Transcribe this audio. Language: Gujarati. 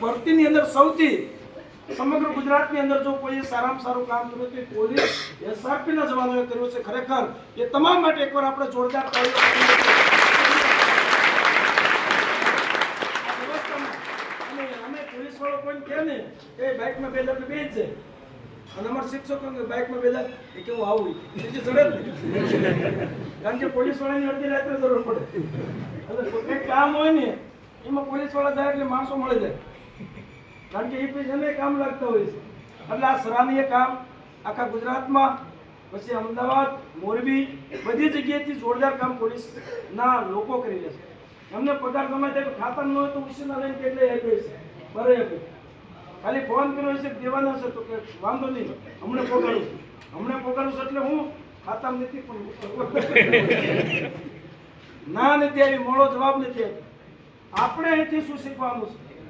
ભરતીની અંદર સૌથી સમગ્ર ગુજરાતની અંદર જો કોઈ સારામાં સારું કામ કર્યું તો પોલીસ, એસઆરપીના જવાનોએ કર્યું છે ખરેખર. એ તમામ માટે એકવાર આપણે જોરદાર કારણ કે પોલીસ વાળાની અડધી રાત્રે જરૂર પડે. કામ હોય ને એમાં પોલીસવાળા જાય એટલે માણસો મળી જાય. કારણ કે એ પૈસાને કામ લાગતા હોય છે. એટલે આ સરાહનીય કામ આખા ગુજરાતમાં, પછી અમદાવાદ, મોરબી, બધી જગ્યાએથી જોરદાર કામ પોલીસના લોકો કરી લે છે. એમને પગાર ગમે તે ખાતર ન હોય તો ઉછીના લઈને કેટલે આપે છે? બરે ખાલી ફોન કર્યો છે દેવાના છે તો કે વાંધો નહીં. હમણાં પગાડું છું. હમણાં પગાડું છું એટલે હું ખાતામાં નથી પણ ના નથી આવી, મોડો જવાબ નથી આપ્યો આપણે અહીંથી શું શીખવાનું છે?